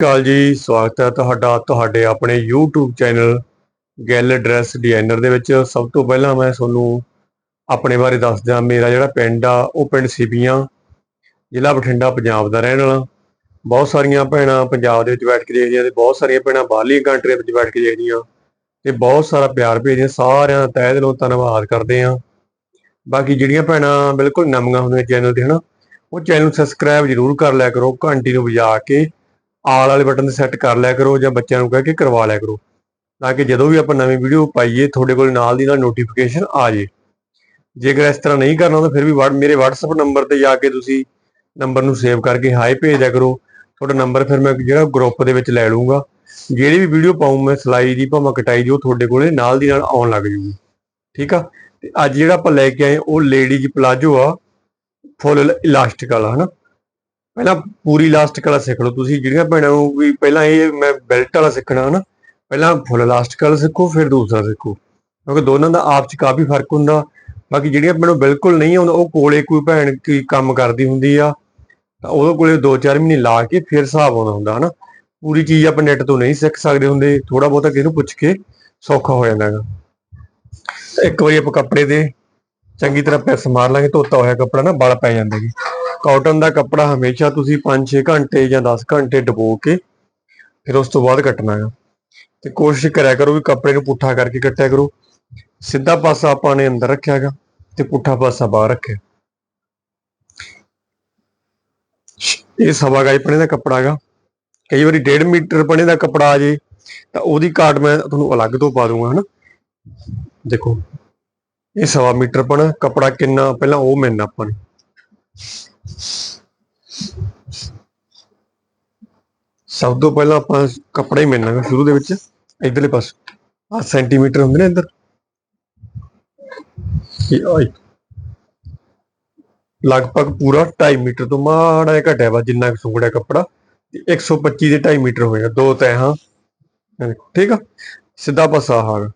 ਕਾਲ ਜੀ, ਸਵਾਗਤ ਹੈ ਤੁਹਾਡਾ, ਤੁਹਾਡੇ ਆਪਣੇ YouTube ਚੈਨਲ ਗੈਲ ਡਰੈਸ ਡਿਜ਼ਾਈਨਰ ਦੇ ਵਿੱਚ। ਸਭ ਤੋਂ ਪਹਿਲਾਂ ਮੈਂ ਤੁਹਾਨੂੰ ਆਪਣੇ ਬਾਰੇ ਦੱਸ ਦਿਆਂ ਮੇਰਾ ਜਿਹੜਾ ਪਿੰਡ ਆ, ਉਹ ਪਿੰਡ ਸਿਬੀਆਂ ਜ਼ਿਲ੍ਹਾ ਬਠਿੰਡਾ, ਪੰਜਾਬ ਦਾ ਰਹਿਣ ਵਾਲਾ। ਬਹੁਤ ਸਾਰੀਆਂ ਭੈਣਾਂ ਪੰਜਾਬ ਦੇ ਵਿੱਚ ਬੈਠ ਕੇ ਦੇਖਦੀਆਂ ਤੇ ਬਹੁਤ ਸਾਰੀਆਂ ਭੈਣਾਂ ਬਾਹਰਲੀਆਂ ਕੰਟਰੀਆਂ ਵਿੱਚ ਬੈਠ ਕੇ ਦੇਖਦੀਆਂ ਤੇ ਬਹੁਤ ਸਾਰਾ ਪਿਆਰ ਭੇਜਦੀਆਂ ਸਾਰਿਆਂ ਦਾ ਤਹਿ ਦਿਲੋਂ ਧੰਨਵਾਦ ਕਰਦੇ ਆ। ਬਾਕੀ ਜਿਹੜੀਆਂ ਭੈਣਾਂ ਬਿਲਕੁਲ ਨਵੀਆਂ ਹੁੰਦੀਆਂ ਚੈਨਲ ਤੇ, ਹਨਾ, ਉਹ ਚੈਨਲ ਨੂੰ ਸਬਸਕ੍ਰਾਈਬ ਜ਼ਰੂਰ ਕਰ ਲਿਆ ਕਰੋ, ਘੰਟੀ ਨੂੰ ਵਜਾ ਕੇ ਆਲ ਵਾਲੇ ਬਟਨ ਤੇ ਸੈੱਟ ਕਰ ਲਿਆ ਕਰੋ ਜਾਂ ਬੱਚਿਆਂ ਨੂੰ ਕਹਿ ਕੇ ਕਰਵਾ ਲਿਆ ਕਰੋ। ਤਾਂ ਕਿ ਜਦੋਂ ਵੀ ਆਪਾਂ ਨਵੀਂ ਵੀਡੀਓ ਪਾਈਏ, ਤੁਹਾਡੇ ਕੋਲ ਨਾਲ ਦੀ ਨਾਲ ਨੋਟੀਫਿਕੇਸ਼ਨ ਆ ਜੇ। ਜੇਕਰ ਇਸ ਤਰ੍ਹਾਂ ਨਹੀਂ ਕਰਨਾ ਤਾਂ ਫਿਰ ਵੀ ਵਟ- ਮੇਰੇ WhatsApp ਨੰਬਰ ਤੇ ਜਾ ਕੇ ਤੁਸੀਂ ਨੰਬਰ ਨੂੰ ਸੇਵ ਕਰਕੇ ਹਾਈ ਭੇਜ ਦਿਆ ਕਰੋ। ਤੁਹਾਡਾ ਨੰਬਰ ਫਿਰ ਮੈਂ ਜਿਹੜਾ ਗਰੁੱਪ ਦੇ ਵਿੱਚ ਲੈ ਲੂੰਗਾ ਜਿਹੜੀ ਵੀ ਵੀਡੀਓ ਪਾਉਂ ਮੈਂ ਸਲਾਈ ਦੀ, ਭਾਵੇਂ ਕਟਾਈ ਦੀ, ਉਹ ਤੁਹਾਡੇ ਕੋਲੇ ਨਾਲ ਦੀ ਨਾਲ ਆਉਣ ਲੱਗ ਜੂਗੀ। ਠੀਕ ਆ? ਤੇ ਅੱਜ ਜਿਹੜਾ ਆਪਾਂ ਲੈ ਕੇ ਆਏ, ਉਹ ਲੇਡੀਜ਼ ਪਲਾਜੋ ਆ ਫੁੱਲ ਇਲਾਸਟਿਕ ਵਾਲਾ, ਹਨਾ? ਪਹਿਲਾਂ ਪੂਰੀ ਇਲਾਸਟਿਕ ਵਾਲਾ ਸਿੱਖ ਲਓ। ਤੁਸੀਂ ਜਿਹੜੀਆਂ ਭੈਣਾਂ ਨੂੰ ਵੀ ਪਹਿਲਾਂ ਇਹ ਮੈਂ ਬੈਲਟ ਵਾਲਾ ਸਿੱਖਣਾ ਹਨਾ ਪਹਿਲਾਂ ਫੁੱਲ ਇਲਾਸਟਿਕ ਵਾਲਾ ਸਿੱਖੋ, ਫਿਰ ਦੂਸਰਾ ਸਿੱਖੋ। ਕਿਉਂਕਿ ਦੋਨਾਂ ਦਾ ਆਪ 'ਚ ਕਾਫੀ ਫ਼ਰਕ ਹੁੰਦਾ। ਬਾਕੀ ਜਿਹੜੀਆਂ ਮੈਨੂੰ ਬਿਲਕੁਲ ਨਹੀਂ ਆਉਂਦਾ ਉਹ ਕੋਲੇ ਕੋਈ ਭੈਣ ਕੀ ਕੰਮ ਕਰਦੀ ਹੁੰਦੀ ਆ, ਤਾਂ ਉਹਦੇ ਕੋਲੇ 2-4 ਮਹੀਨੇ ਲਾ ਕੇ ਫਿਰ ਹਿਸਾਬ ਆਉਂਦਾ ਹੁੰਦਾ, ਹਨਾ। ਪੂਰੀ ਚੀਜ਼ ਆਪਾਂ ਨੈਟ ਤੋਂ ਨਹੀਂ ਸਿੱਖ ਸਕਦੇ ਹੁੰਦੇ। ਥੋੜਾ ਬਹੁਤਾ ਕਿਸੇ ਨੂੰ ਪੁੱਛ ਕੇ ਸੌਖਾ ਹੋ ਜਾਂਦਾ ਹੈਗਾ। ਇੱਕ ਵਾਰੀ ਆਪਾਂ ਕੱਪੜੇ ਦੇ ਚੰਗੀ ਤਰ੍ਹਾਂ ਪ੍ਰੈਸ ਮਾਰ ਲਾਂਗੇ, ਧੋਤਾ ਹੋਇਆ ਕੱਪੜਾ ਨਾ ਬਲ ਪੈ ਜਾਂਦਾ ਜੀ ਕਾਟਨ ਦਾ ਕੱਪੜਾ ਹਮੇਸ਼ਾ ਤੁਸੀਂ 5-6 ਘੰਟੇ ਜਾਂ 10 ਘੰਟੇ ਡਬੋ ਕੇ ਫਿਰ ਉਸ ਤੋਂ ਬਾਅਦ ਕੱਟਣਾ ਹੈ ਤੇ ਕੋਸ਼ਿਸ਼ ਕਰਿਆ ਕਰੋ ਵੀ ਕੱਪੜੇ ਨੂੰ ਪੁੱਠਾ ਕਰਕੇ ਕੱਟਿਆ ਕਰੋ। ਸਿੱਧਾ ਪਾਸਾ ਆਪਾਂ ਨੇ ਅੰਦਰ ਰੱਖਿਆ ਰੱਖਿਆਗਾ ਤੇ ਪੁੱਠਾ ਪਾਸਾ ਬਾਹਰ ਰੱਖਿਆ। ਇਹ ਸਵਾ ਗਾਈ ਪਣੇ ਦਾ ਕੱਪੜਾ ਹੈਗਾ ਕਈ ਵਾਰੀ 1.5 ਮੀਟਰ ਪਣੇ ਦਾ ਕੱਪੜਾ ਆ ਜੇ ਤਾਂ ਉਹਦੀ ਕਾਟ ਮੈਂ ਤੁਹਾਨੂੰ ਅਲੱਗ ਤੋਂ ਪਾ ਦੂੰਗਾ, ਹਨਾ? ਦੇਖੋ, ਇਹ ਸਵਾ ਮੀਟਰ ਪਣ ਕੱਪੜਾ ਕਿੰਨਾ ਪਹਿਲਾਂ ਉਹ ਮਿਲਣਾ ਆਪਾਂ ਨੂੰ। ਸਭ ਤੋਂ ਪਹਿਲਾਂ ਆਪਾਂ ਕੱਪੜਾ ਹੀ ਮਿਲਣਾ ਸ਼ੁਰੂ ਦੇ ਵਿੱਚ, ਇਧਰਲੇ ਪਾਸੇ। ਆ ਸੈਂਟੀਮੀਟਰ ਹੁੰਦੇ ਨੇ ਇੱਧਰ। ਇਹ ਆਈ ਲਗਭਗ ਪੂਰਾ 2.5 ਮੀਟਰ ਤੋਂ ਮਾੜਾ ਜਿਹਾ ਘਟਿਆ ਵਾ, ਜਿੰਨਾ ਕੁ ਸੁੰਗੜਿਆ ਕੱਪੜਾ। ਤੇ 125 ਦੇ 2.5 ਮੀਟਰ ਹੋਏਗਾ। ਦੋ ਤੈਹਾਂ ਇਹ ਠੀਕ ਆ? ਸਿੱਧਾ ਪਾਸਾ ਆਹ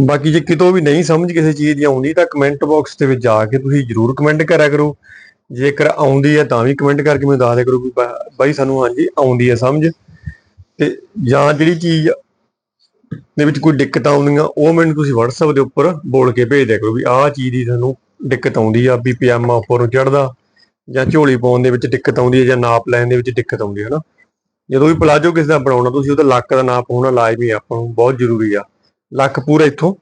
ਬਾਕੀ ਜੇ ਕਿਤੋਂ ਵੀ ਨਹੀਂ ਸਮਝ ਕਿਸੇ ਚੀਜ਼ ਦੀ ਆਉਂਦੀ, ਤਾਂ ਕਮੈਂਟ ਬਾਕਸ ਦੇ ਵਿੱਚ ਜਾ ਕੇ ਤੁਸੀਂ ਜਰੂਰ ਕਮੈਂਟ ਕਰਿਆ ਕਰੋ। ਜੇਕਰ ਆਉਂਦੀ ਹੈ ਤਾਂ ਵੀ ਕਮੈਂਟ ਕਰਕੇ ਮੈਨੂੰ ਦੱਸ ਦਿਆ ਕਰੋ ਵੀ ਬਾਈ ਸਾਨੂੰ ਹਾਂਜੀ ਆਉਂਦੀ ਹੈ ਸਮਝ। ਤੇ ਜਾਂ ਜਿਹੜੀ ਚੀਜ਼ ਦੇ ਵਿੱਚ ਕੋਈ ਦਿੱਕਤ ਆਉਂਦੀਆਂ, ਉਹ ਮੈਨੂੰ ਤੁਸੀਂ WhatsApp ਦੇ ਉੱਪਰ ਬੋਲ ਕੇ ਭੇਜ ਦਿਆ ਕਰੋ ਵੀ ਆਹ ਚੀਜ਼ ਦੀ ਤੁਹਾਨੂੰ ਦਿੱਕਤ ਆਉਂਦੀ ਆ, ਵੀ ਪਜਾਮਾ ਉੱਪਰੋਂ ਚੜਦਾ ਜਾਂ ਝੋਲੀ ਪਾਉਣ ਦੇ ਵਿੱਚ ਦਿੱਕਤ ਆਉਂਦੀ ਹੈ ਜਾਂ ਨਾਪ ਲੈਣ ਦੇ ਵਿੱਚ ਦਿੱਕਤ ਆਉਂਦੀ ਹੈ ਨਾ। ਜਦੋਂ ਵੀ ਪਲਾਜੋ ਕਿਸੇ ਦਾ ਬਣਾਉਣਾ, ਤੁਸੀਂ ਉਹਦਾ ਲੱਕ ਦਾ ਨਾਪ ਹੋਣਾ ਲਾਜ਼ਮੀ ਆ, ਆਪਾਂ ਨੂੰ, ਬਹੁਤ ਜ਼ਰੂਰੀ ਆ। ਲੱਕ ਪੂਰਾ ਇੱਥੋਂ,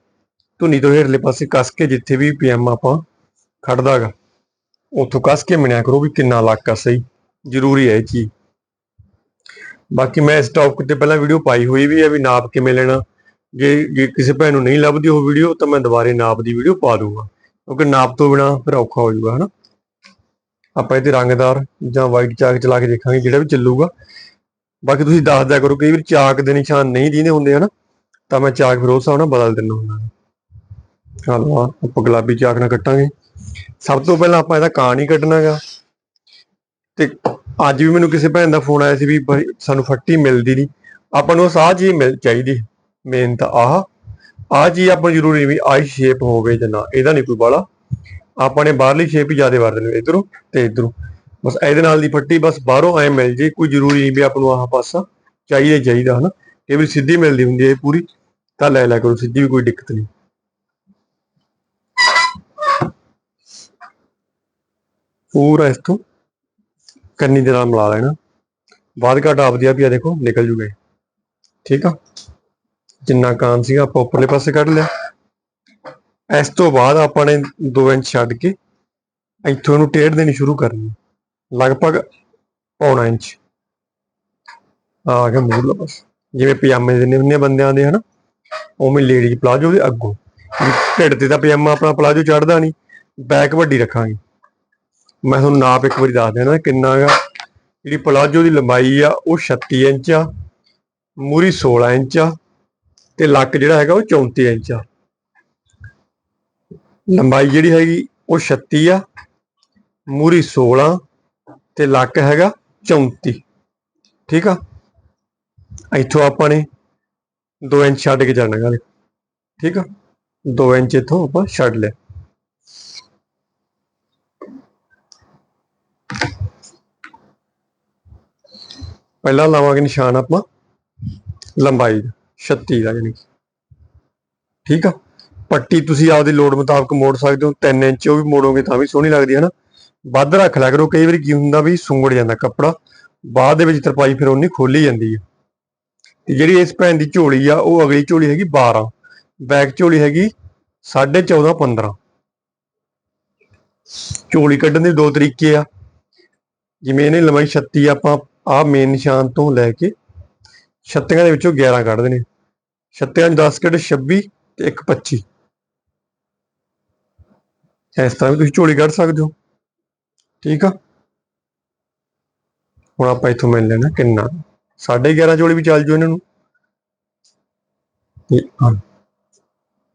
ਧੁਨੀ ਤੋਂ ਹੇਠਲੇ ਪਾਸੇ ਕੱਸ ਕੇ ਜਿੱਥੇ ਵੀ ਪਜਾਮਾ ਆਪਾਂ ਖੜਦਾਗਾ ਉੱਥੋਂ ਕੱਸ ਕੇ ਮਿਣਿਆ ਕਰੋ ਵੀ ਕਿੰਨਾ ਲੱਕ ਆ ਸਹੀ, ਜ਼ਰੂਰੀ ਹੈ ਇਹ ਚੀਜ਼। ਬਾਕੀ ਮੈਂ ਇਸ ਟੌਪਿਕ ਤੇ ਪਹਿਲਾਂ ਵੀਡੀਓ ਪਾਈ ਹੋਈ ਵੀ ਹੈ ਵੀ ਨਾਪ ਕਿਵੇਂ ਲੈਣਾ, ਜੇ ਜੇ ਕਿਸੇ ਭੈਣ ਨੂੰ ਨਹੀਂ ਲੱਭਦੀ ਉਹ ਵੀਡੀਓ ਤਾਂ ਮੈਂ ਦੁਬਾਰੇ ਨਾਪ ਦੀ ਵੀਡੀਓ ਪਾ ਦੂੰਗਾ ਕਿਉਂਕਿ ਨਾਪ ਤੋਂ ਬਿਨਾ ਫਿਰ ਔਖਾ ਹੋ ਜਾਊਗਾ, ਹਨਾ। ਆਪਾਂ ਇਹਦੇ ਰੰਗਦਾਰ ਜਾਂ ਵਾਈਟ ਚਾਕ ਚਲਾ ਕੇ ਦੇਖਾਂਗੇ ਜਿਹੜਾ ਵੀ ਚੱਲੂਗਾ। ਬਾਕੀ ਤੁਸੀਂ ਦੱਸ ਦਿਆ ਕਰੋ ਕਈ ਵਾਰ ਚਾਕ ਦੇ ਨਿਸ਼ਾਨ ਨਹੀਂ ਦੀਨੇ ਹੁੰਦੇ, ਹਨਾ। ਤਾਂ ਮੈਂ ਚਾਕ ਫਿਰ ਉਸ ਹਿਸਾਬ ਨਾਲ ਬਦਲ ਦਿੰਦਾ ਹੁੰਦਾ। ਚਲੋ ਆਪਾਂ ਗੁਲਾਬੀ ਚਾਕ ਨਾਲ ਕੱਟਾਂਗੇ। ਸਭ ਤੋਂ ਪਹਿਲਾਂ ਆਪਾਂ ਇਹਦਾ ਕਾਂ ਨਹੀਂ ਕੱਟਣਾਗਾ ਤੇ ਅੱਜ ਵੀ ਮੈਨੂੰ ਕਿਸੇ ਭੈਣ ਦਾ ਫੋਨ ਆਇਆ ਸੀ ਵੀ ਬਾਈ ਸਾਨੂੰ ਫੱਟੀ ਮਿਲਦੀ ਨਹੀਂ। ਆਪਾਂ ਨੂੰ ਆਹ ਚੀਜ਼ ਮਿਲ ਚਾਹੀਦੀ ਮੇਨ ਤਾਂ ਆਹ। ਆਹ ਚੀਜ਼ ਆਪਾਂ ਨੂੰ ਜ਼ਰੂਰੀ ਵੀ ਆਈ ਸ਼ੇਪ ਹੋਵੇ ਜਾਂ ਨਾ, ਇਹਦਾ ਨਹੀਂ ਕੋਈ ਬਾਲਾ ਆਪਾਂ ਨੇ ਬਾਹਰਲੀ ਸ਼ੇਪ ਹੀ ਜ਼ਿਆਦਾ ਵਰਤਣੀ ਇਧਰੋਂ ਤੇ ਇਧਰੋਂ। ਬਸ ਇਹਦੇ ਨਾਲ ਦੀ ਫੱਟੀ ਬਸ ਬਾਹਰੋਂ ਐ ਮਿਲ ਜੇ, ਕੋਈ ਜ਼ਰੂਰੀ ਨਹੀਂ ਵੀ ਆਪਾਂ ਨੂੰ ਆਹ ਪਾਸਾ ਚਾਹੀਦਾ ਹੀ ਚਾਹੀਦਾ, ਹਨਾ। ਇਹ ਵੀ ਸਿੱਧੀ ਮਿਲਦੀ ਹੁੰਦੀ ਹੈ ਪੂਰੀ, ਤਾਂ ਲੈ ਲਿਆ ਕਰੋ, ਸਿੱਧੀ ਵੀ ਕੋਈ ਦਿੱਕਤ ਨਹੀਂ। ਪੂਰਾ ਇਸ ਤੋਂ ਕੰਨੀ ਦੇ ਨਾਲ ਮਿਲਾ ਲੈਣਾ। ਬਾਅਦ ਘਾਟ ਆਪਦੀ ਆਪ ਦੇਖੋ, ਨਿਕਲ ਜੂਗੇ ਠੀਕ ਆ? ਜਿੰਨਾ ਕਾਨ ਸੀਗਾ, ਆਪਾਂ ਉੱਪਰਲੇ ਪਾਸੇ ਕੱਢ ਲਿਆ। ਇਸ ਤੋਂ ਬਾਅਦ ਆਪਾਂ ਨੇ 2 ਇੰਚ ਛੱਡ ਕੇ ਇੱਥੋਂ ਨੂੰ ਟੇਢ ਦੇਣੀ ਸ਼ੁਰੂ ਕਰਨੀ। ਲਗਭਗ ਪੌਣਾ ਇੰਚ। ਆ ਗਿਆ ਮੂਰਲਾ ਬਸ ਜਿਵੇਂ ਪਜਾਮੇ ਦੇ ਹੁੰਦੇ ਬੰਦਿਆਂ ਦੇ, ਹਨਾ, ਉਵੇਂ ਲੇਡੀਜ਼ ਪਲਾਜੋ ਦੇ ਅੱਗੋਂ। ਢਿੱਡ ਤੇ ਤਾਂ ਪਜਾਮਾ ਆਪਣਾ ਪਲਾਜੋ ਚੜਦਾ ਨਹੀਂ ਬੈਕ ਵੱਡੀ ਰੱਖਾਂਗੇ। ਮੈਂ ਤੁਹਾਨੂੰ ਨਾਪ ਇੱਕ ਵਾਰੀ ਦੱਸ ਦੇਣਾ ਕਿੰਨਾ ਹੈਗਾ ਜਿਹੜੀ ਪਲਾਜੋ ਦੀ ਲੰਬਾਈ ਆ, ਉਹ 36 ਇੰਚ ਆ, ਮੂਰੀ 16 ਇੰਚ ਆ, ਤੇ ਲੱਕ ਜਿਹੜਾ ਹੈਗਾ ਉਹ 34 ਇੰਚ ਆ। ਲੰਬਾਈ ਜਿਹੜੀ ਹੈਗੀ, ਉਹ 36 ਆ, ਮੂਰੀ 16 ਤੇ ਲੱਕ ਹੈਗਾ 34 ਠੀਕ ਆ? ਇੱਥੋਂ ਆਪਾਂ ਨੇ 2 ਇੰਚ ਛੱਡ ਕੇ ਜਾਣਾ ਹੈਗਾ ਠੀਕ ਆ? 2 ਇੰਚ ਇੱਥੋਂ ਆਪਾਂ ਛੱਡ ਲਿਆ। ਪਹਿਲਾਂ ਲਾਵਾਂਗੇ ਨਿਸ਼ਾਨ ਆਪਾਂ ਲੰਬਾਈ ਦਾ 36 ਦਾ ਯਾਨੀ ਕਿ। ਠੀਕ ਆ? ਪੱਟੀ ਤੁਸੀਂ ਆਪਦੀ ਲੋੜ ਮੁਤਾਬਕ ਮੋੜ ਸਕਦੇ ਹੋ 3 ਇੰਚ ਉਹ ਵੀ ਮੋੜੋਗੇ ਤਾਂ ਵੀ ਸੋਹਣੀ ਲੱਗਦੀ ਹੈ ਨਾ। ਵੱਧ ਰੱਖ ਲਿਆ ਕਰੋ, ਕਈ ਵਾਰੀ ਕੀ ਹੁੰਦਾ ਵੀ ਸੁੰਗੜ ਜਾਂਦਾ ਕੱਪੜਾ, ਬਾਅਦ ਦੇ ਵਿੱਚ ਤਰਪਾਈ ਫਿਰ ਉਨੀ ਖੋਲੀ ਜਾਂਦੀ ਹੈ ਤੇ ਜਿਹੜੀ ਇਸ ਭੈਣ ਦੀ ਝੋਲੀ ਆ, ਉਹ ਅਗਲੀ ਝੋਲੀ ਹੈਗੀ 12 ਬੈਕ ਝੋਲੀ ਹੈਗੀ 14.5 15 ਝੋਲੀ ਕੱਢਣ ਦੇ ਦੋ ਤਰੀਕੇ ਆ। ਜਿਵੇਂ ਇਹਨੇ ਲੰਬਾਈ 36 ਆਪਾਂ ਆ ਮੇਨ ਨਿਸ਼ਾਨ ਤੋਂ ਲੈ ਕੇ 36 ਦੇ ਵਿੱਚੋਂ 11 ਕੱਢਦੇ ਨੇ 36 ਨੂੰ 10 ਕੱਢ 26 ਤੇ ਇੱਕ 25 ਇਸ ਤਰ੍ਹਾਂ ਵੀ ਤੁਸੀਂ ਝੋਲੀ ਕੱਢ ਸਕਦੇ ਹੋ। ਠੀਕ ਆ? ਹੁਣ ਆਪਾਂ ਇੱਥੋਂ ਮਿਲ ਲੈਣਾ ਕਿੰਨਾ। 11.5 ਚੋਲੀ ਵੀ ਚੱਲ ਜੂ ਇਹਨਾਂ ਨੂੰ। ਤੇ ਹਾਂ।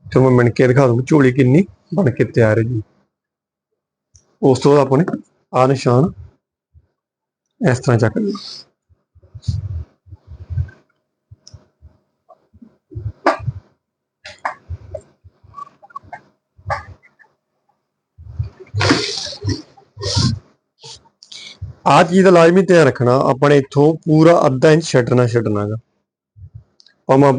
ਤੇ ਮੈਂ ਮਿਣ ਕੇ ਦਿਖਾ ਦੂੰ ਝੋਲੀ ਕਿੰਨੀ ਬਣ ਕੇ ਤਿਆਰ ਹੈ ਜੀ। ਉਸ ਤੋਂ ਬਾਅਦ ਆਪਾਂ ਨੇ ਆ ਨਿਸ਼ਾਨ ਇਸ ਤਰ੍ਹਾਂ ਚੱਕ ਲਿਆ ਆਹ ਚੀਜ਼ ਦਾ ਲਾਜ਼ਮੀ ਧਿਆਨ ਰੱਖਣਾ, ਆਪਣੇ ਇੱਥੋਂ ਪੂਰਾ ਅੱਧਾ ਇੰਚ ਛੱਡਣਾ, ਛੱਡਣਾਗਾ। ਭਾਵੇਂ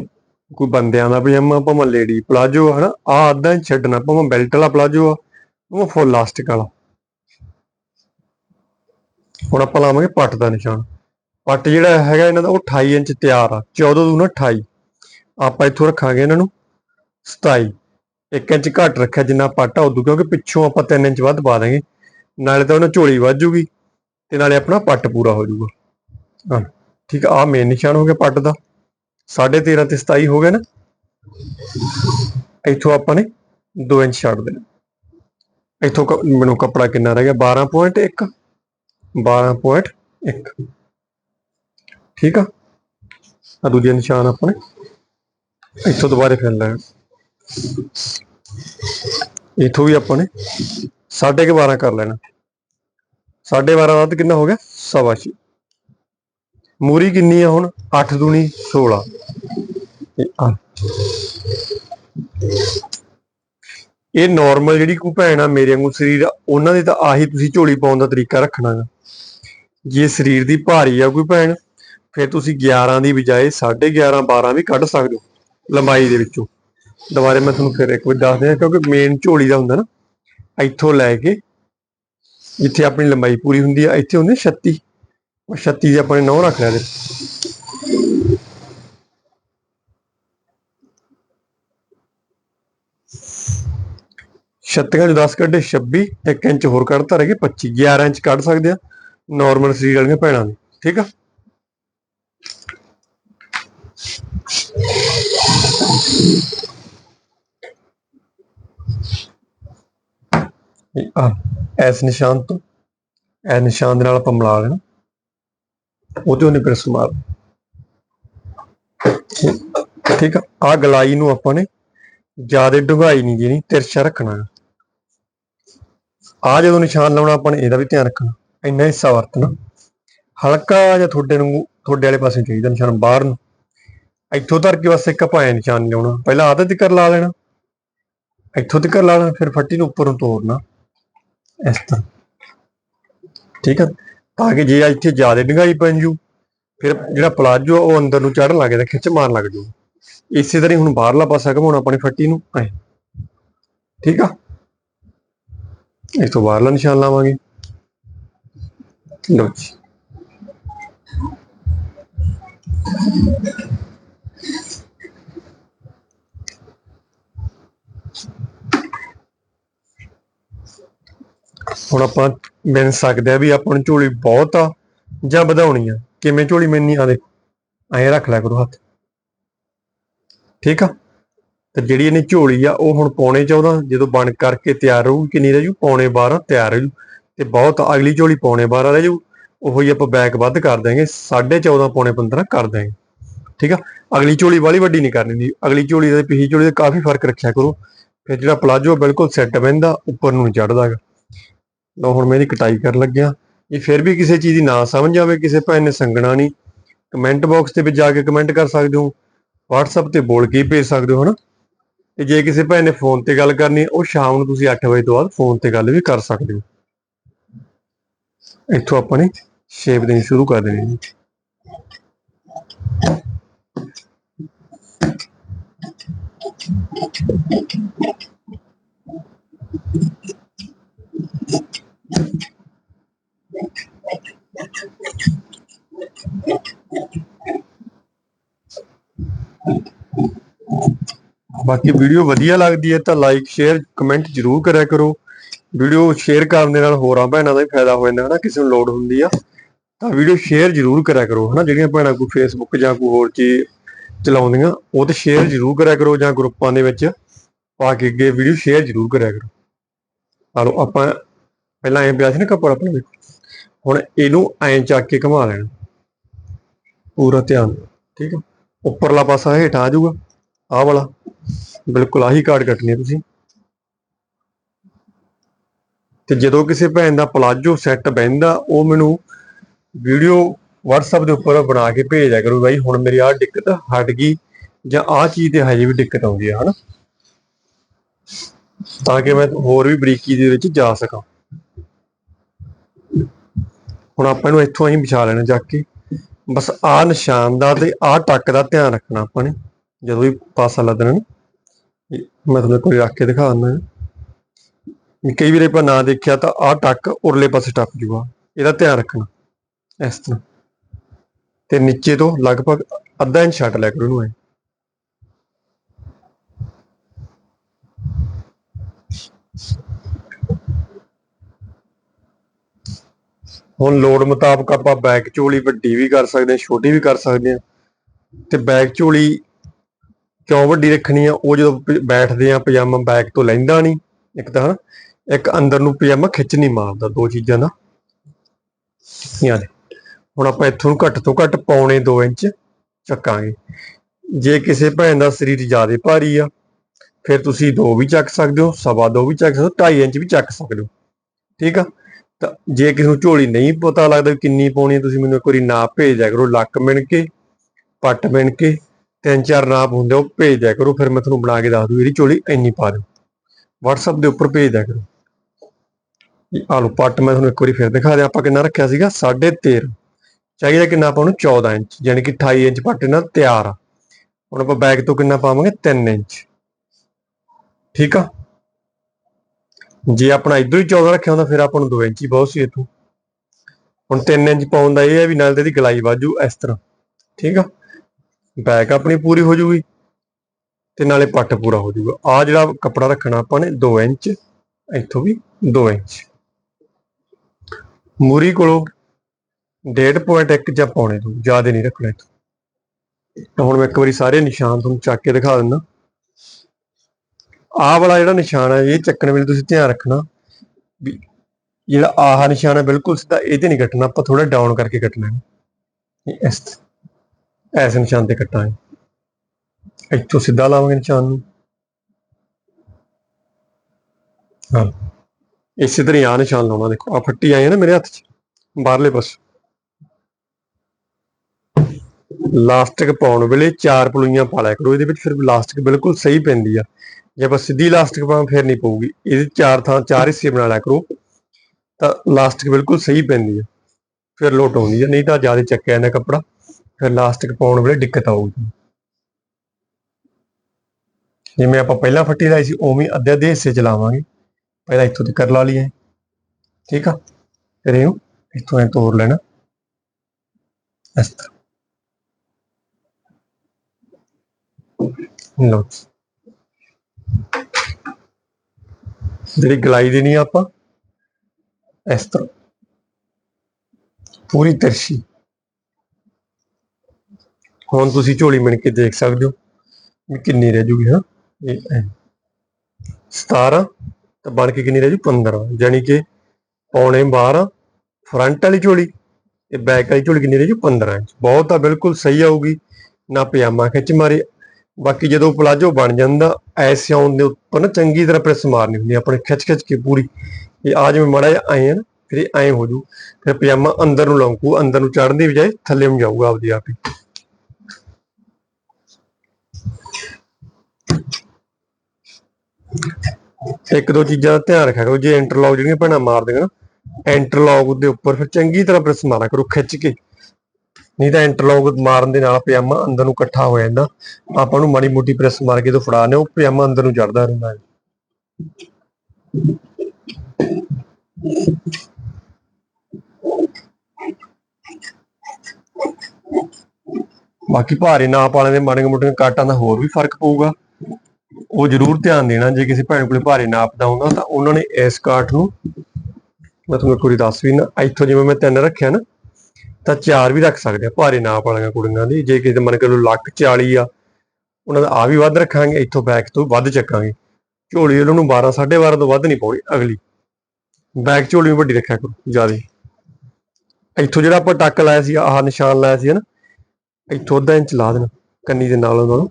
ਕੋਈ ਬੰਦਿਆਂ ਦਾ ਪਜਾਮਾ, ਭਾਵੇਂ ਲੇਡੀ ਪਲਾਜੋ ਹਨਾ, ਆ ਅੱਧਾ ਇੰਚ ਛੱਡਣਾ, ਭਾਵੇਂ ਬੈਲਟ ਵਾਲਾ ਪਲਾਜੋ ਆ, ਭਾਵੇਂ ਫੁੱਲ ਇਲਾਸਟਿਕ ਵਾਲਾ। ਹੁਣ ਆਪਾਂ ਲਾਵਾਂਗੇ ਪੱਟ ਦਾ ਨਿਸ਼ਾਨ। ਪੱਟ ਜਿਹੜਾ ਹੈਗਾ ਇਹਨਾਂ ਦਾ, ਉਹ 28 ਇੰਚ ਤਿਆਰ ਆ 14 ਦੂਣਾ 28 ਆਪਾਂ ਇੱਥੋਂ ਰੱਖਾਂਗੇ ਇਹਨਾਂ ਨੂੰ 27 1 ਇੰਚ ਘੱਟ ਰੱਖਿਆ ਜਿੰਨਾ ਪੱਟ ਆ, ਉਦੋਂ ਕਿਉਂਕਿ ਪਿੱਛੋਂ ਆਪਾਂ 3 ਇੰਚ ਵੱਧ ਪਾ ਦਾਂਗੇ। ਨਾਲੇ ਤਾਂ ਉਹਨਾਂ ਝੋਲੀ ਵੱਧ ਜੂਗੀ। ਤੇ ਨਾਲੇ ਆਪਣਾ ਪੱਟ ਪੂਰਾ ਹੋ ਜਾਊਗਾ। ਹਾਂ, ਠੀਕ ਆ, ਆਹ ਮੇਨ ਨਿਸ਼ਾਨ ਹੋ ਗਿਆ ਪੱਟ ਦਾ। 13.5 ਤੇ 27 ਹੋ ਗਿਆ ਨਾ। ਇੱਥੋਂ ਆਪਾਂ ਨੇ 2 ਇੰਚ ਛੱਡ ਦੇਣਾ। ਇੱਥੋਂ ਮੈਨੂੰ ਕੱਪੜਾ ਕਿੰਨਾ ਰਹਿ ਗਿਆ? 12.1 12.1 ਠੀਕ ਆ? ਆ ਦੂਜੇ ਨਿਸ਼ਾਨ ਆਪਣੇ ਇੱਥੋਂ ਦੁਬਾਰੇ ਫਿਰ ਲੈਣਾ। ਇੱਥੋਂ ਵੀ ਆਪਾਂ ਨੇ 12.5 ਕਰ ਲੈਣਾ। 12.5 ਦਾ ਕਿੰਨਾ ਹੋ ਗਿਆ? ਸਵਾ ਛੇ। ਮੂਰੀ ਕਿੰਨੀ ਆ ਹੁਣ? 8 ਦੂਣੀ 16 ਇਹ ਆ ਨਾਰਮਲ ਜਿਹੜੀ ਕੋਈ ਭੈਣ ਆ ਮੇਰੇ ਵਾਂਗੂ ਸਰੀਰ ਉਹਨਾਂ ਦੇ ਤਾਂ ਆਹੀ ਤੁਸੀਂ ਝੋਲੀ ਪਾਉਣ ਦਾ ਤਰੀਕਾ ਰੱਖਣਾ ਗਾ। ਜੇ ਸਰੀਰ ਦੀ ਭਾਰੀ ਆ ਕੋਈ ਭੈਣ, ਫਿਰ ਤੁਸੀਂ 11 ਦੀ ਬਜਾਏ 11.5 12 ਵੀ ਕੱਢ ਸਕਦੇ ਹੋ ਲੰਬਾਈ ਦੇ ਵਿੱਚੋਂ। ਦੁਬਾਰੇ ਮੈਂ ਤੁਹਾਨੂੰ ਫਿਰ ਇੱਕ ਵਾਰ ਦੱਸ ਦਿਆਂ, ਕਿਉਂਕਿ ਮੇਨ ਝੋਲੀ ਦਾ ਹੁੰਦਾ ਨਾ, ਇੱਥੋਂ ਲੈ ਕੇ ਜਿੱਥੇ ਆਪਣੀ ਲੰਬਾਈ ਪੂਰੀ ਹੁੰਦੀ ਆ, ਇੱਥੇ ਹੁੰਦੀ 36 ਉਹ 36 ਦੇ ਆਪਣੇ 9 ਰੱਖ ਲਿਆ ਦੇ ਛੱਤੀਆਂ ਚ 10 ਕੱਢੇ 26 1 ਇੰਚ ਹੋਰ ਕੱਢਤਾ ਰਹਿ ਗਏ 25 11 ਇੰਚ ਕੱਢ ਸਕਦੇ ਆ ਨਾਰਮਲ ਸਰੀਰ ਵਾਲੀਆਂ ਭੈਣਾਂ ਦੀ ਠੀਕ ਆ? ਆ ਐਸ ਨਿਸ਼ਾਨ ਤੋਂ ਐ ਨਿਸ਼ਾਨ ਦੇ ਨਾਲ ਆਪਾਂ ਮਿਲਾ ਲੈਣਾ। ਉਹਦੇ ਉਹਨੇ ਪ੍ਰੈਸ ਮਾਰ ਠੀਕ ਆ? ਆ ਗਲਾਈ ਨੂੰ ਆਪਾਂ ਨੇ ਜ਼ਿਆਦਾ ਡੁੰਗਾਈ ਨਹੀਂ ਦੇਣੀ, ਤਿਰਛਾ ਰੱਖਣਾ। ਆ ਜਦੋਂ ਨਿਸ਼ਾਨ ਲਾਉਣਾ, ਆਪਾਂ ਨੇ ਇਹਦਾ ਵੀ ਧਿਆਨ ਰੱਖਣਾ। ਇੰਨਾ ਹਿੱਸਾ ਵਰਤਣਾ। ਹਲਕਾ ਜਿਹਾ ਤੁਹਾਡੇ ਨੂੰ ਤੁਹਾਡੇ ਵਾਲੇ ਪਾਸੇ ਚਾਹੀਦਾ ਨਿਸ਼ਾਨ ਬਾਹਰ ਨੂੰ। ਇੱਥੋਂ ਧਰ ਕੇ ਬਸ ਇੱਕ ਆਪਾਂ ਨਿਸ਼ਾਨ ਨੀ ਲਾਉਣਾ। ਪਹਿਲਾਂ ਆਦਤ ਤਿਕਰ ਲਾ ਲੈਣਾ। ਇੱਥੋਂ ਤਿਕਰ ਲਾ ਲੈਣਾ, ਫਿਰ ਫੱਟੀ ਨੂੰ ਉੱਪਰ ਨੂੰ ਤੋੜਨਾ ਇਸ ਤਰ੍ਹਾਂ। ਠੀਕ ਆ। ਤਾਂ ਕਿ ਜੇ ਇੱਥੇ ਜ਼ਿਆਦਾ ਡੰਗਾਈ ਪੈਣ ਜੂ, ਫਿਰ ਜਿਹੜਾ ਪਲਾਜੋ ਉਹ ਅੰਦਰ ਨੂੰ ਚੜਨ ਲੱਗ ਜਾਂਦਾ, ਖਿੱਚ ਮਾਰਨ ਲੱਗ ਜੂ। ਇਸੇ ਤਰ੍ਹਾਂ ਹੀ ਹੁਣ ਬਾਹਰਲਾ ਪਾਸਾ ਘਮਾਉਣਾ, ਆਪਣੀ ਫੱਟੀ ਨੂੰ, ਐ। ਠੀਕ ਆ? ਇਸ ਤੋਂ ਬਾਹਰਲਾ ਨਿਸ਼ਾਨ ਲਾਵਾਂਗੇ। ਲੋ ਜੀ। ਹੁਣ ਆਪਾਂ ਮਿਲ ਸਕਦੇ ਆ ਵੀ ਆਪਾਂ ਨੂੰ ਝੋਲੀ ਬਹੁਤ ਆ, ਜਾਂ ਵਧਾਉਣੀ ਆ। ਕਿਵੇਂ ਝੋਲੀ ਮਿਲਣੀ ਆ ਦੇ ਐਂ ਰੱਖ ਲਿਆ ਕਰੋ ਹੱਥ। ਠੀਕ ਆ? ਤੇ ਜਿਹੜੀ ਇਹਨੇ ਝੋਲੀ ਆ, ਉਹ ਹੁਣ ਪੌਣੇ 14 ਜਦੋਂ ਬਣ ਕਰਕੇ ਤਿਆਰ ਰਹੂ, ਕਿੰਨੀ ਰਹਿ ਜੂ? ਪੌਣੇ 12 ਤਿਆਰ ਰਹਿ ਤੇ ਬਹੁਤ ਅਗਲੀ ਝੋਲੀ ਪੌਣੇ 12 ਰਹਿ ਜੂ। ਉਹੋ ਆਪਾਂ ਬੈਕ ਵੱਧ ਕਰ ਦਾਂਗੇ 14.5 ਪੌਣੇ 15 ਕਰ ਦਾਂਗੇ ਠੀਕ ਆ? ਅਗਲੀ ਝੋਲੀ ਵਾਲੀ ਵੱਡੀ ਨਹੀਂ ਕਰਨੀ ਦੀ ਅਗਲੀ ਝੋਲੀ ਤੇ ਪਿਛਲੀ ਝੋਲੀ ਦਾ ਕਾਫੀ ਫ਼ਰਕ ਰੱਖਿਆ ਕਰੋ। ਫਿਰ ਜਿਹੜਾ ਪਲਾਜੋ ਬਿਲਕੁਲ ਸੈੱਟ ਬਹਿੰਦਾ, ਉੱਪਰ ਨੂੰ ਚੜਦਾ ਗਾ ਲਓ ਹੁਣ ਮੈਂ ਇਹਦੀ ਕਟਾਈ ਕਰਨ ਲੱਗਿਆ। ਜੇ ਫਿਰ ਵੀ ਕਿਸੇ ਚੀਜ਼ ਦੀ ਨਾ ਸਮਝ ਆਵੇ, ਕਿਸੇ ਭੈਣ ਨੇ ਸੰਗਣਾ ਨਹੀਂ। ਕਮੈਂਟ ਬਾਕਸ ਦੇ ਵਿੱਚ ਜਾ ਕੇ ਕਮੈਂਟ ਕਰ ਸਕਦੇ ਹੋ। WhatsApp ਤੇ ਬੋਲ ਕੇ ਭੇਜ ਸਕਦੇ ਹੋ, ਹਨਾ? ਤੇ ਜੇ ਕਿਸੇ ਭੈਣ ਨੇ ਫੋਨ ਤੇ ਗੱਲ ਕਰਨੀ, ਉਹ ਸ਼ਾਮ ਨੂੰ ਤੁਸੀਂ 8 ਵਜੇ ਤੋਂ ਬਾਅਦ ਫੋਨ ਤੇ ਗੱਲ ਵੀ ਕਰ ਸਕਦੇ ਹੋ। ਇੱਥੋਂ ਆਪਾਂ ਨੇ ਸ਼ੇਪ ਦੇਣੀ ਸ਼ੁਰੂ ਕਰ ਦੇਣੀ। ਹੈ ਬਾਕੀ ਵੀਡੀਓ ਵਧੀਆ ਲੱਗਦੀ ਹੈ ਤਾਂ ਲਾਈਕ ਸ਼ੇਅਰ ਕਮੈਂਟ ਜਰੂਰ ਕਰਿਆ ਕਰੋ। ਵੀਡੀਓ ਸ਼ੇਅਰ ਕਰਨ ਦੇ ਨਾਲ ਹੋਰਾਂ ਭੈਣਾਂ ਦਾ ਵੀ ਫਾਇਦਾ ਹੋ ਜਾਂਦਾ ਹੈ ਨਾ, ਕਿਸੇ ਨੂੰ ਲੋੜ ਹੁੰਦੀ ਆ। ਤਾਂ ਵੀਡੀਓ ਸ਼ੇਅਰ ਜਰੂਰ ਕਰਿਆ ਕਰੋ, ਹਨਾ, ਜਿਹੜੀਆਂ ਭੈਣਾਂ ਕੋਈ ਫੇਸਬੁੱਕ ਜਾਂ ਕੋਈ ਹੋਰ ਚੀਜ਼ ਚਲਾਉਂਦੀਆਂ, ਉਹ ਤੇ ਸ਼ੇਅਰ ਜਰੂਰ ਕਰਿਆ ਕਰੋ ਜਾਂ ਗਰੁੱਪਾਂ ਦੇ ਵਿੱਚ ਪਾ ਕੇ ਅੱਗੇ ਵੀਡੀਓ ਸ਼ੇਅਰ ਜਰੂਰ ਕਰਿਆ ਕਰੋ। ਆਲੋ ਆਪਾਂ ਪਹਿਲਾਂ ਐਂ ਪਿਆ ਸੀ ਨਾ ਕੱਪੜਾ ਆਪਣਾ ਵੇਖੋ ਹੁਣ ਇਹਨੂੰ ਐਂ ਚੱਕ ਕੇ ਘੁਮਾ ਲੈਣਾ। ਪੂਰਾ ਧਿਆਨ ਠੀਕ ਹੈ ਉੱਪਰਲਾ ਪਾਸਾ ਹੇਠ ਆ ਜਾਊਗਾ। ਆਹ ਵਾਲਾ। ਬਿਲਕੁਲ ਆਹੀ ਕਾਰਡ ਕੱਟਣੀ ਹੈ ਤੁਸੀਂ। ਤੇ ਜਦੋਂ ਕਿਸੇ ਭੈਣ ਦਾ ਪਲਾਜੋ ਸੈੱਟ ਬਹਿੰਦਾ, ਉਹ ਮੈਨੂੰ ਵੀਡੀਓ WhatsApp ਦੇ ਉੱਪਰ ਬਣਾ ਕੇ ਭੇਜਿਆ ਕਰੋ ਬਾਈ, ਹੁਣ ਮੇਰੀ ਆਹ ਦਿੱਕਤ ਹਟ ਗਈ ਜਾਂ ਆਹ ਚੀਜ਼ ਤੇ ਹਜੇ ਵੀ ਦਿੱਕਤ ਆਉਂਦੀ ਹੈ ਹਨਾ? ਤਾਂ ਕਿ ਮੈਂ ਹੋਰ ਵੀ ਬਰੀਕੀ ਦੇ ਵਿੱਚ ਜਾ ਸਕਾਂ। ਹੁਣ ਆਪਾਂ ਇਹਨੂੰ ਇੱਥੋਂ ਅਸੀਂ ਵਿਛਾ ਲੈਣਾ ਜਾ ਕੇ। ਬਸ ਆਹ ਨਿਸ਼ਾਨ ਦਾ ਤੇ ਆਹ ਟੱਕ ਦਾ ਧਿਆਨ ਰੱਖਣਾ ਆਪਾਂ ਨੇ, ਜਦੋਂ ਵੀ ਪਾਸਾ ਲੱਦਣਾ ਮੈਂ ਤੁਹਾਨੂੰ ਕੋਈ ਰੱਖ ਕੇ ਦਿਖਾ ਦਿੰਦਾ ਕਈ ਵਾਰੀ ਆਪਾਂ ਨਾ ਦੇਖਿਆ ਤਾਂ ਆਹ ਟੱਕ ਉਰਲੇ ਪਾਸੇ ਟੱਪ ਜੂਗਾ। ਇਹਦਾ ਧਿਆਨ ਰੱਖਣਾ ਇਸ ਤਰ੍ਹਾਂ। ਤੇ ਨੀਚੇ ਤੋਂ ਲਗਭਗ ਅੱਧਾ ਇੰਚ ਛੱਡ ਲਿਆ ਕਰੋ ਇਹਨੂੰ ਐ। ਹੁਣ ਲੋੜ ਮੁਤਾਬਕ ਆਪਾਂ ਬੈਕ ਝੋਲੀ ਵੱਡੀ ਵੀ ਕਰ ਸਕਦੇ ਹਾਂ, ਛੋਟੀ ਵੀ ਕਰ ਸਕਦੇ ਹਾਂ। ਤੇ ਬੈਕ ਝੋਲੀ ਕਿਉਂ ਵੱਡੀ ਰੱਖਣੀ ਆ? ਉਹ ਜਦੋਂ ਬੈਠਦੇ ਆ ਪਜਾਮਾ ਬੈਕ ਤੋਂ ਲੈਂਦਾ ਨਹੀਂ, ਇੱਕ ਤਾਂ ਇੱਕ ਅੰਦਰ ਨੂੰ ਪਜਾਮਾ ਖਿੱਚ ਨਹੀਂ ਮਾਰਦਾ, ਦੋ ਚੀਜ਼ਾਂ ਦਾ। ਯਾਦ ਹੁਣ ਆਪਾਂ ਇੱਥੋਂ ਘੱਟ ਤੋਂ ਘੱਟ ਪੌਣੇ 2 ਇੰਚ ਚੱਕਾਂਗੇ। ਜੇ ਕਿਸੇ ਭੈਣ ਦਾ ਸਰੀਰ ਜ਼ਿਆਦਾ ਭਾਰੀ ਆ, ਫਿਰ ਤੁਸੀਂ 2 ਵੀ ਚੱਕ ਸਕਦੇ ਹੋ, ਸਵਾ 2 ਵੀ ਚੱਕ ਸਕਦੇ ਹੋ 2.5 ਇੰਚ ਵੀ ਚੱਕ ਸਕਦੇ ਹੋ। ਠੀਕ ਆ? ਤਾਂ ਜੇ ਕਿਸੇ ਨੂੰ ਝੋਲੀ ਨਹੀਂ ਪਤਾ ਲੱਗਦਾ ਵੀ ਕਿੰਨੀ ਪਾਉਣੀ ਹੈ, ਤੁਸੀਂ ਮੈਨੂੰ ਇੱਕ ਵਾਰੀ ਨਾਪ ਭੇਜ ਦਿਆ ਕਰੋ, ਲੱਕ ਮਿਣ ਕੇ, ਪੱਟ ਮਿਣ ਕੇ, ਤਿੰਨ ਚਾਰ ਨਾਪ ਹੁੰਦੇ ਉਹ ਭੇਜ ਦਿਆ ਕਰੋ, ਫਿਰ ਮੈਂ ਤੁਹਾਨੂੰ ਬਣਾ ਕੇ ਦੱਸ ਦੂ ਇਹਦੀ ਝੋਲੀ ਇੰਨੀ ਪਾ ਦਿਓ। WhatsApp ਦੇ ਉੱਪਰ ਭੇਜ ਦਿਆ ਕਰੋ। ਇਹ ਆਲੂ ਪੱਟ ਮੈਂ ਤੁਹਾਨੂੰ ਇੱਕ ਵਾਰੀ ਫਿਰ ਦਿਖਾ ਦਿਆਂ, ਆਪਾਂ ਕਿੰਨਾ ਰੱਖਿਆ ਸੀਗਾ? 13.5 ਚਾਹੀਦਾ ਕਿੰਨਾ ਆਪਾਂ ਨੂੰ 14 ਇੰਚ ਯਾਨੀ ਕਿ 28 ਇੰਚ ਪੱਟ ਨਾਲ ਤਿਆਰ ਆ। ਹੁਣ ਆਪਾਂ ਬੈਗ ਤੋਂ ਕਿੰਨਾ ਪਾਵਾਂਗੇ? 3 ਇੰਚ। ਠੀਕ ਆ? ਜੇ ਆਪਣਾ ਇਧਰ ਹੀ 14 ਰੱਖਿਆ ਹੁੰਦਾ, ਫਿਰ ਆਪਾਂ ਨੂੰ 2 ਇੰਚ ਹੀ ਬਹੁਤ ਸੀ ਇਥੋਂ। ਹੁਣ 3 ਇੰਚ ਪਾਉਣ ਦਾ ਇਹ ਹੈ ਵੀ ਨਾਲ ਤੇ ਇਹਦੀ ਗਲਾਈ ਵਾਜੂ ਇਸ ਤਰ੍ਹਾਂ, ਠੀਕ ਆ? ਬੈਕ ਆਪਣੀ ਪੂਰੀ ਹੋ ਜੂਗੀ ਤੇ ਨਾਲੇ ਪੱਟ ਪੂਰਾ ਹੋ ਜੂਗਾ। ਆ ਜਿਹੜਾ ਕੱਪੜਾ ਰੱਖਣਾ ਆਪਾਂ ਨੇ 2 ਇੰਚ, ਇੱਥੋਂ ਵੀ 2 ਇੰਚ। ਮੂਰੀ ਕੋਲੋਂ 1.1 ਜਾਂ ਪੌਣੇ ਤੋਂ ਜ਼ਿਆਦਾ ਨਹੀਂ ਰੱਖਣਾ ਇੱਥੋਂ। ਤਾਂ ਹੁਣ ਮੈਂ ਇੱਕ ਵਾਰੀ ਸਾਰੇ ਨਿਸ਼ਾਨ ਤੁਹਾਨੂੰ ਚੱਕ ਕੇ ਦਿਖਾ ਦਿੰਦਾ। ਆਹ ਵਾਲਾ ਜਿਹੜਾ ਨਿਸ਼ਾਨ ਹੈ, ਇਹ ਚੱਕਣ ਵੇਲੇ ਤੁਸੀਂ ਧਿਆਨ ਰੱਖਣਾ ਵੀ ਜਿਹੜਾ ਆਹ ਨਿਸ਼ਾਨ ਹੈ, ਬਿਲਕੁਲ ਸਿੱਧਾ ਇਹ ਤੇ ਨਹੀਂ ਕੱਟਣਾ, ਆਪਾਂ ਥੋੜਾ ਡਾਊਨ ਕਰਕੇ ਕੱਟਣਾ ਹੈ। ਇਸ ਐਸ ਨਿਸ਼ਾਨ ਤੇ ਕੱਟਾਂਗੇ ਇੱਥੋਂ ਸਿੱਧਾ ਲਾਵਾਂਗੇ ਨਿਸ਼ਾਨ ਨੂੰ। ਹਾਂ। ਇਸੇ ਤਰ੍ਹਾਂ ਹੀ ਆਹ ਨਿਸ਼ਾਨ ਲਾਉਣਾ, ਦੇਖੋ ਆ ਫੱਟੀ ਆਈ ਹੈ ਨਾ ਮੇਰੇ ਹੱਥ 'ਚ, ਬਾਹਰਲੇ ਪਾਸੇ। ਲਾਸਟਿਕ ਪਾਉਣ ਵੇਲੇ ਚਾਰ ਪਲੂਈਆਂ ਪਾ ਲਿਆ ਕਰੋ, ਇਹਦੇ ਵਿੱਚ ਫਿਰ ਲਾਸਟਿਕ ਬਿਲਕੁਲ ਸਹੀ ਪੈਂਦੀ ਆ। ਜੇ ਆਪਾਂ ਸਿੱਧੀ ਲਾਸਟਿਕ ਪਾਵਾਂ ਫਿਰ ਨਹੀਂ ਪਊਗੀ। ਇਹਦੇ ਚਾਰ ਥਾਂ, ਚਾਰ ਹਿੱਸੇ ਬਣਾ ਲਿਆ ਕਰੋ, ਤਾਂ ਲਾਸਟਿਕ ਬਿਲਕੁਲ ਸਹੀ ਪੈਂਦੀ ਆ। ਫਿਰ ਲੋਟ ਆਉਂਦੀ ਆ, ਨਹੀਂ ਤਾਂ ਜ਼ਿਆਦਾ ਚੱਕਿਆ ਜਾਂਦਾ ਕੱਪੜਾ, ਫਿਰ ਲਾਸਟਿਕ ਪਾਉਣ ਵੇਲੇ ਦਿੱਕਤ ਆਊਗੀ। ਜਿਵੇਂ ਆਪਾਂ ਪਹਿਲਾਂ ਫੱਟੀ ਲਾਈ ਸੀ, ਉਵੇਂ ਅੱਧੇ ਅੱਧੇ ਹਿੱਸੇ ਚਲਾਵਾਂਗੇ। ਪਹਿਲਾਂ ਇੱਥੋਂ ਤੇ ਕਰ ਲਾ ਲਈਏ। ਠੀਕ ਆ? ਫਿਰ ਇਹਨੂੰ ਇੱਥੋਂ ਐ ਤੋੜ ਲੈਣਾ। ਇਸ ਤਰ੍ਹਾਂ। ਲਓ। ਜਿਹੜੀ ਗਲਾਈ ਦੇਣੀ ਆਪਾਂ, ਇਸ ਤਰ੍ਹਾਂ। ਪੂਰੀ ਤਿਰਛੀ ਹੁਣ ਤੁਸੀਂ ਝੋਲੀ ਮਿਣ ਕੇ ਦੇਖ ਸਕਦੇ ਹੋ ਵੀ ਕਿੰਨੀ ਰਹਿ ਜੂਗੀ, ਹਾਂ। ਇਹ ਐ। 17 ਤਾਂ ਬਣ ਕੇ ਕਿੰਨੀ ਰਹਿ ਜੂ? 15 ਯਾਨੀ ਕਿ ਪੌਣੇ 12 ਫਰੰਟ ਵਾਲੀ ਝੋਲੀ ਤੇ ਬੈਕ ਵਾਲੀ ਝੋਲੀ ਕਿੰਨੀ ਰਹਿ ਜੂ? 15 ਇੰਚ। ਬਹੁਤ ਆ ਬਿਲਕੁਲ ਸਹੀ ਆਊਗੀ। ਨਾ ਪਜਾਮਾ ਖਿੱਚ ਮਾਰੇ ਬਾਕੀ ਜਦੋਂ ਪਲਾਜੋ ਬਣ ਜਾਂਦਾ, ਐਸੇ ਆਉਣ ਦੇ ਉੱਪਰ ਨਾ ਚੰਗੀ ਤਰ੍ਹਾਂ ਪ੍ਰੈਸ ਮਾਰਨੀ ਹੁੰਦੀ ਆਪਣੇ ਖਿੱਚ ਖਿੱਚ ਕੇ ਪੂਰੀ। ਇਹ ਆ ਜਿਵੇਂ ਮੜਾ ਜਿਹਾ ਆਏ ਆ ਨਾ, ਫਿਰ ਇਹ ਐਂ ਹੋ ਜੂ ਫਿਰ ਪਜਾਮਾ ਅੰਦਰ ਨੂੰ ਲੌਂਕੂ ਅੰਦਰ ਨੂੰ ਚੜਨ ਦੀ ਬਜਾਏ ਥੱਲੇ ਨੂੰ ਜਾਊਗਾ ਆਪਦੀ ਆਪ ਹੀ। ਇੱਕ ਦੋ ਚੀਜ਼ਾਂ ਦਾ ਧਿਆਨ ਰੱਖਿਆ ਕਰੋ, ਜੇ ਇੰਟਰਲੌਕ ਜਿਹੜੀਆਂ ਭੈਣਾਂ ਮਾਰਦੀਆਂ ਨਾ ਇੰਟਰਲੌਕ ਦੇ ਉੱਪਰ ਫਿਰ ਚੰਗੀ ਤਰ੍ਹਾਂ ਪ੍ਰੈਸ ਮਾਰਿਆ ਕਰੋ, ਖਿੱਚ ਕੇ। ਨਹੀਂ ਤਾਂ ਇੰਟਰਲੌਕ ਮਾਰਨ ਦੇ ਨਾਲ ਪਜਾਮਾ ਅੰਦਰ ਨੂੰ ਇਕੱਠਾ ਹੋ ਜਾਂਦਾ। ਆਪਾਂ ਨੂੰ ਮਾੜੀ ਮੋਟੀ ਪ੍ਰੈਸ ਮਾਰ ਕੇ ਤੋਂ ਫੜਾਣੇ ਉਹ ਪਜਾਮਾ ਅੰਦਰ ਨੂੰ ਚੜਦਾ ਰਹਿੰਦਾ ਬਾਕੀ ਭਾਰੇ ਨਾਪ ਵਾਲਿਆਂ ਦੇ ਮਾੜੇ ਮੋਟੀਆਂ ਕਾਟਾਂ ਦਾ ਹੋਰ ਵੀ ਫ਼ਰਕ ਪਊਗਾ। ਉਹ ਜ਼ਰੂਰ ਧਿਆਨ ਦੇਣਾ, ਜੇ ਕਿਸੇ ਭੈਣ ਕੋਲੇ ਭਾਰੇ ਨਾਪ ਦਾ ਹੁੰਦਾ ਤਾਂ ਉਹਨਾਂ ਨੇ ਇਸ ਕਾਟ ਨੂੰ, ਮੈਂ ਤੁਹਾਨੂੰ ਇੱਕ ਦੱਸ ਵੀ ਨਾ, ਇੱਥੋਂ ਜਿਵੇਂ ਮੈਂ ਤਿੰਨ ਰੱਖਿਆ ਨਾ ਤਾਂ ਚਾਰ ਵੀ ਰੱਖ ਸਕਦੇ ਆ, ਭਾਰੇ ਨਾਪ ਵਾਲੀਆਂ ਕੁੜੀਆਂ ਦੀ, ਜੇ ਕਿਸੇ ਦੇ ਮਨ ਕਰੋ ਲੱਕ 40 ਆ, ਉਹਨਾਂ ਦਾ ਆ ਵੀ ਵੱਧ ਰੱਖਾਂਗੇ, ਇੱਥੋਂ ਬੈਕ ਤੋਂ ਵੱਧ ਚੱਕਾਂਗੇ। ਝੋਲੀ ਉਹਨਾਂ ਨੂੰ 12 12.5 ਤੋਂ ਵੱਧ ਨਹੀਂ ਪਾਉਣੀ ਅਗਲੀ। ਬੈਕ ਝੋਲੀ ਵੀ ਵੱਡੀ ਰੱਖਿਆ ਕਰੋ, ਜ਼ਿਆਦਾ। ਇੱਥੋਂ ਜਿਹੜਾ ਆਪਾਂ ਟੱਕ ਲਾਇਆ ਸੀ, ਆਹ ਨਿਸ਼ਾਨ ਲਾਇਆ ਸੀ ਹਨਾ, ਇੱਥੋਂ ਅੱਧਾ ਇੰਚ ਲਾ ਦੇਣਾ, ਕੰਨੀ ਦੇ ਨਾਲ ਉਹਨਾਂ ਨੂੰ।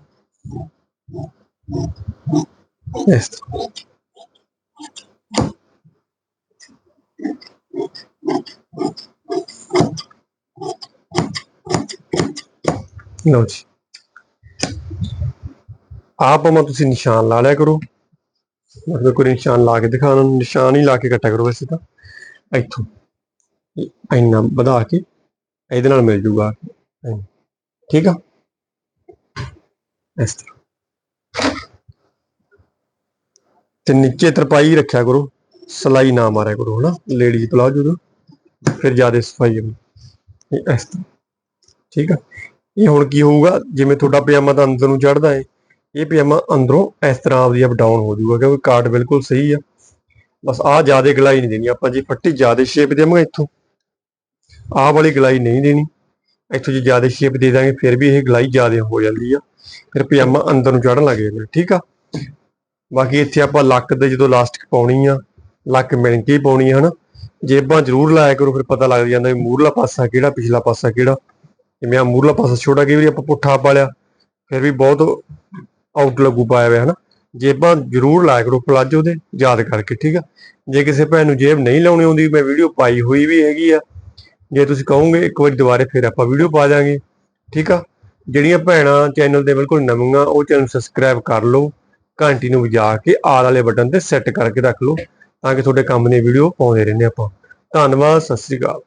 ਇਸ ਤਰ੍ਹਾਂ। ਲਓ ਜੀ। ਆਪ ਮੈਂ ਤੁਸੀਂ ਨਿਸ਼ਾਨ ਲਾ ਲਿਆ ਕਰੋ। ਮਤਲਬ ਕੋਈ ਨਿਸ਼ਾਨ ਲਾ ਕੇ ਦਿਖਾਣਾ ਨਿਸ਼ਾਨ ਹੀ ਲਾ ਕੇ ਕੱਟਿਆ ਕਰੋ ਵੈਸੇ ਤਾਂ। ਇੱਥੋਂ। ਇੰਨਾ ਵਧਾ ਕੇ ਇਹਦੇ ਨਾਲ ਮਿਲ ਜੂਗਾ। ਠੀਕ ਆ? ਇਸ ਤਰ੍ਹਾਂ। ਤੇ ਨੀਚੇ ਤਰਪਾਈ ਰੱਖਿਆ ਕਰੋ। ਸਲਾਈ ਨਾ ਮਾਰਿਆ ਕਰੋ, ਹਨਾ? ਲੇਡੀਜ਼ ਪਲਾਜੋ ਦਾ ਫਿਰ ਜ਼ਿਆਦਾ ਸਫ਼ਾਈ ਹੋਊ ਇਸ ਤਰ੍ਹਾਂ। ਠੀਕ ਆ? ਇਹ ਹੁਣ ਕੀ ਹੋਊਗਾ? ਜਿਵੇਂ ਤੁਹਾਡਾ ਪਜਾਮਾ ਤਾਂ ਅੰਦਰ ਨੂੰ ਚੜਦਾ ਹੈ ਇਹ ਪਜਾਮਾ ਅੰਦਰੋਂ ਇਸ ਤਰ੍ਹਾਂ ਆਪਦੀ ਅਪ ਡਾਊਨ ਹੋ ਜਾਊਗਾ ਕਿਉਂਕਿ ਕਾਟ ਬਿਲਕੁਲ ਸਹੀ ਆ। ਬਸ ਆਹ ਜ਼ਿਆਦਾ ਗਲਾਈ ਨਹੀਂ ਦੇਣੀ, ਆਪਾਂ ਜੇ ਫੱਟੀ ਜ਼ਿਆਦਾ ਸ਼ੇਪ ਦੇਵਾਂਗੇ ਇੱਥੋਂ। ਆਹ ਵਾਲੀ ਗਲਾਈ ਨਹੀਂ ਦੇਣੀ, ਇੱਥੋਂ ਜੇ ਜ਼ਿਆਦਾ ਸ਼ੇਪ ਦੇ ਦਾਂਗੇ, ਫਿਰ ਵੀ ਇਹ ਗਲਾਈ ਜ਼ਿਆਦਾ ਹੋ ਜਾਂਦੀ ਆ। ਫਿਰ ਪਜਾਮਾ ਅੰਦਰ ਨੂੰ ਚੜਨ ਲੱਗ ਜਾਂਦਾ, ਠੀਕ ਆ? ਬਾਕੀ ਇੱਥੇ ਆਪਾਂ ਲੱਕ ਦੇ ਜਦੋਂ ਲਾਸਟਿਕ ਪਾਉਣੀ ਆ, ਲੱਕ ਮਿਣ ਕੇ ਪਾਉਣੀ ਆ, ਹਨਾ? ਜੇਬਾਂ ਜ਼ਰੂਰ ਲਾਇਆ ਕਰੋ, ਫਿਰ ਪਤਾ ਲੱਗ ਜਾਂਦਾ ਵੀ ਮੂਰਲਾ ਪਾਸਾ ਕਿਹੜਾ, ਪਿਛਲਾ ਪਾਸਾ ਕਿਹੜਾ। ਜਿਵੇਂ ਆ ਮੂਰਲਾ ਪਾਸਾ ਛੋਟਾ ਕਈ ਵਾਰੀ ਆਪਾਂ ਪੁੱਠਾ ਪਾ ਲਿਆ, ਫਿਰ ਵੀ ਬਹੁਤ ਆਊਟ ਲੱਗੂ ਪਾਇਆ ਹੋਇਆ, ਹਨਾ? ਜੇਬਾਂ ਜ਼ਰੂਰ ਲਾਇਆ ਕਰੋ ਪਲਾਜੋ ਦੇ ਯਾਦ ਕਰਕੇ, ਠੀਕ ਆ? ਜੇ ਕਿਸੇ ਭੈਣ ਨੂੰ ਜੇਬ ਨਹੀਂ ਲਾਉਣੀ ਆਉਂਦੀ, ਮੈਂ ਵੀਡੀਓ ਪਾਈ ਹੋਈ ਵੀ ਹੈਗੀ ਆ। ਜੇ ਤੁਸੀਂ ਕਹੋਗੇ, ਇੱਕ ਵਾਰੀ ਦੁਬਾਰੇ ਫਿਰ ਆਪਾਂ ਵੀਡੀਓ ਪਾ ਦਾਂਗੇ ਠੀਕ ਆ? ਜਿਹੜੀਆਂ ਭੈਣਾਂ ਚੈਨਲ ਦੇ ਬਿਲਕੁਲ ਨਵੀਆਂ, ਉਹ ਚੈਨਲ ਸਬਸਕ੍ਰਾਈਬ ਕਰ ਲਓ, ਘੰਟੀ ਨੂੰ ਵਜਾ ਕੇ ਆਲ ਵਾਲੇ ਬਟਨ ਤੇ ਸੈੱਟ ਕਰਕੇ ਰੱਖ ਲਓ, ਤਾਂ ਕਿ ਤੁਹਾਡੇ ਕੰਮ ਦੀ ਵੀਡੀਓ ਪਾਉਂਦੇ ਰਹਿੰਦੇ ਆਪਾਂ। ਧੰਨਵਾਦ, ਸਤਿ ਸ੍ਰੀ ਅਕਾਲ।